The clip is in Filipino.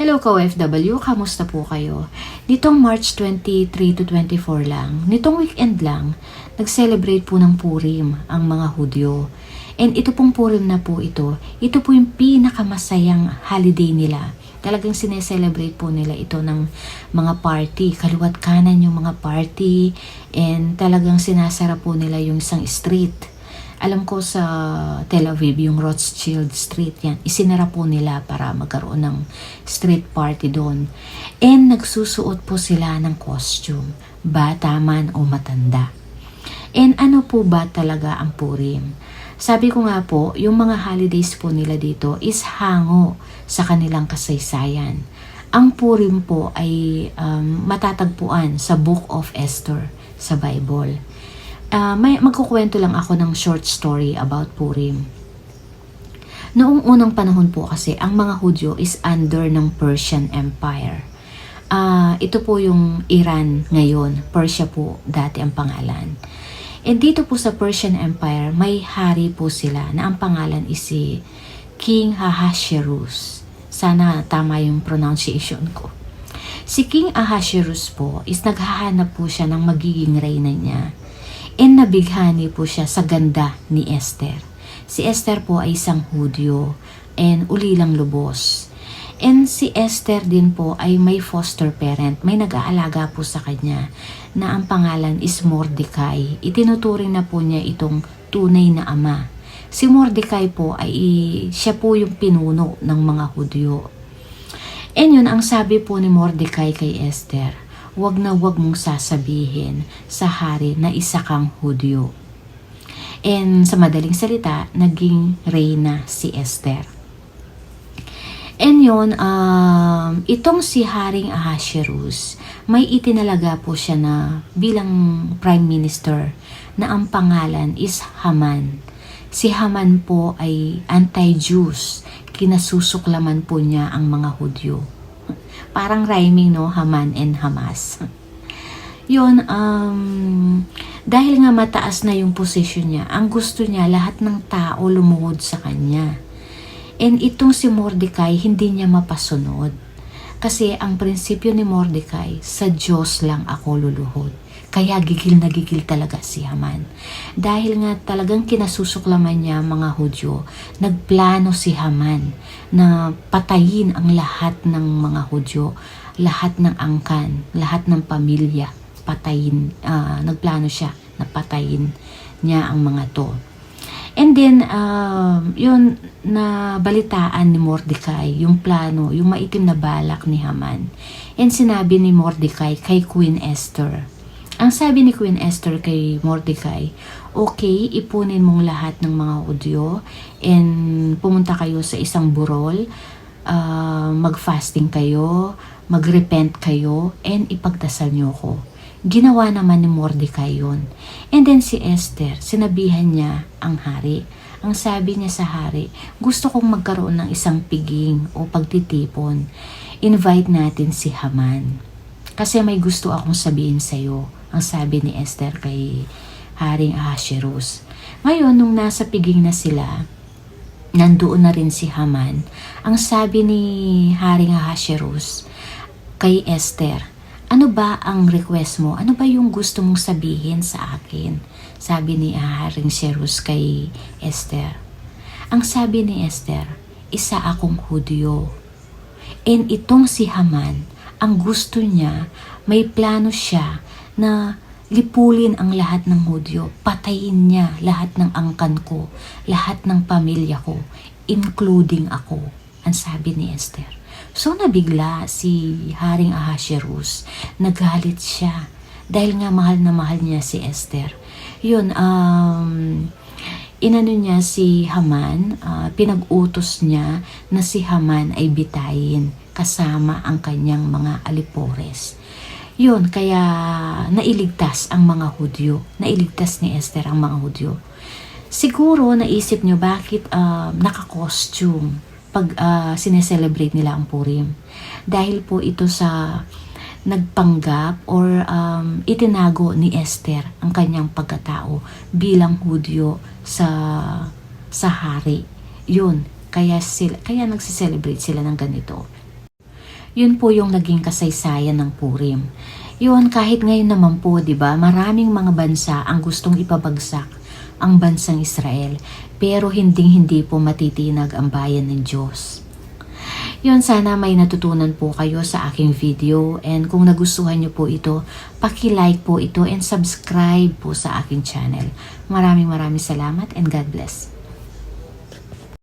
Hello ka-OFW, kamusta po kayo? Nitong March 23 to 24 lang, nitong weekend lang, nag-celebrate po ng Purim ang mga Hudyo. And ito pong Purim na po ito, ito po yung pinakamasayang holiday nila. Talagang sineselebrate po nila ito ng mga party, kaluwat kanan yung mga party, and talagang sinasara po nila yung isang street. Alam ko sa Tel Aviv, yung Rothschild Street, yan, isinara po nila para magkaroon ng street party doon. And nagsusuot po sila ng costume, bata man o matanda. And ano po ba talaga ang Purim? Sabi ko nga po, yung mga holidays po nila dito is hango sa kanilang kasaysayan. Ang Purim po ay um, matatagpuan sa Book of Esther sa Bible. Ah, may magkukwento lang ako ng short story about Purim. Noong unang panahon po kasi, ang mga Hudyo is under ng Persian Empire. Ah, ito po yung Iran ngayon. Persia po dati ang pangalan. And dito po sa Persian Empire, may hari po sila na ang pangalan is si King Ahasuerus. Sana tama yung pronunciation ko. Si King Ahasuerus po is naghahanap po siya ng magiging reyna niya. And nabighani po siya sa ganda ni Esther. Si Esther po ay isang Hudyo and ulilang lubos. And si Esther din po ay may foster parent, may nag-aalaga po sa kanya na ang pangalan is Mordecai. Itinuturing na po niya itong tunay na ama. Si Mordecai po ay siya po yung pinuno ng mga Hudyo. And yun, ang sabi po ni Mordecai kay Esther, wag na wag mong sasabihin sa hari na isa kang Hudyo. And sa madaling salita, naging reyna si Esther. And yun, um, itong si Haring Ahasuerus, may itinalaga po siya na bilang prime minister na ang pangalan is Haman. Si Haman po ay anti-Jews. Kinasusuklaman po niya ang mga Hudyo. Parang rhyming, no? Haman and Hamas. Yun, um, dahil nga mataas na yung posisyon niya, ang gusto niya lahat ng tao lumuhod sa kanya. And itong si Mordecai, hindi niya mapasunod. Kasi ang prinsipyo ni Mordecai, sa Diyos lang ako luluhod. Kaya gigil na gigil talaga si Haman. Dahil nga talagang kinasusuklaman niya mga Hudyo, nagplano si Haman na patayin ang lahat ng mga Hudyo, lahat ng angkan, lahat ng pamilya, patayin, ah, nagplano siya na patayin niya ang mga to. And then, um, yun, na balitaan ni Mordecai, yung plano, yung maitim na balak ni Haman. And sinabi ni Mordecai kay Queen Esther. Ang sabi ni Queen Esther kay Mordecai, okay, ipunin mong lahat ng mga Udyo and pumunta kayo sa isang burol, ah, mag-fasting kayo, mag-repent kayo, and ipagdasal niyo ko. Ginawa naman ni Mordecai yun. And then si Esther, sinabihan niya ang hari. Ang sabi niya sa hari, gusto kong magkaroon ng isang piging o pagtitipon. Invite natin si Haman. Kasi may gusto akong sabihin sa iyo. Ang sabi ni Esther kay Haring Ahasuerus. Ngayon, nung nasa piging na sila, nandoon na rin si Haman. Ang sabi ni Haring Ahasuerus kay Esther, ano ba ang request mo? Ano ba yung gusto mong sabihin sa akin? Sabi ni Haring Serus kay Esther. Ang sabi ni Esther, isa akong Hudyo. And itong si Haman, ang gusto niya, may plano siya na lipulin ang lahat ng Hudyo. Patayin niya lahat ng angkan ko, lahat ng pamilya ko, including ako. Ang sabi ni Esther. So nabigla si Haring Ahasuerus. Nagalit siya dahil nga mahal na mahal niya si Esther. Yun, um, inano niya si Haman, ah, pinag-utos niya na si Haman ay bitayin kasama ang kanyang mga alipores. Yun, kaya nailigtas ang mga Hudyo. Nailigtas ni Esther ang mga Hudyo. Siguro naisip niyo bakit um, naka-costume pag uh, sineselebrate nila ang Purim. Dahil po ito sa nagpanggap or um, itinago ni Esther ang kanyang pagkatao bilang Hudyo sa sa hari. Yun, kaya sila kaya nagse-celebrate sila ng ganito. Yun po yung naging kasaysayan ng Purim. Yun, kahit ngayon naman po, di ba, maraming mga bansa ang gustong ipabagsak ang bansang Israel, pero hinding-hindi po matitinag ang bayan ng Diyos. Yun, sana may natutunan po kayo sa aking video and kung nagustuhan nyo po ito, paki-like po ito and subscribe po sa aking channel. Maraming maraming salamat and God bless.